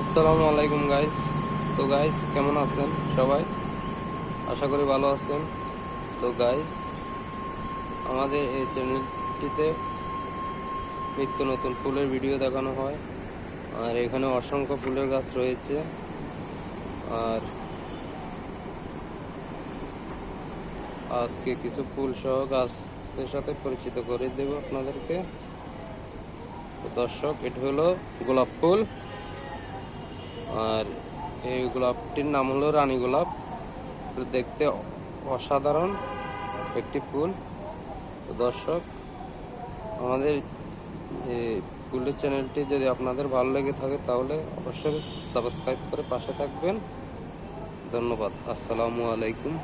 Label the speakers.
Speaker 1: আসসালামু আলাইকুম গাইস তো গাইস কেমন আছেন সবাই? আশা করি ভালো আছেন। তো গাইস আমাদের এই চ্যানেলটিতে নিত্য নতুন ফুলের ভিডিও দেখানো হয়। আর এখানে অসংখ্য ফুলের গাছ রয়েছে। আর আজকে কিছু ফুল সহ গাছের সাথে পরিচিত করে দেব আপনাদেরকে। দর্শক, এটি হলো গোলাপ ফুল। আর এই গোলাপটির নাম হলো রানী গোলাপ। দেখতে অসাধারণ একটি ফুল। দর্শক, আমাদের ফুলের চ্যানেলটি যদি আপনাদের ভালো লেগে থাকে তাহলে অবশ্যই সাবস্ক্রাইব করে পাশে থাকবেন। ধন্যবাদ। আসসালামু আলাইকুম।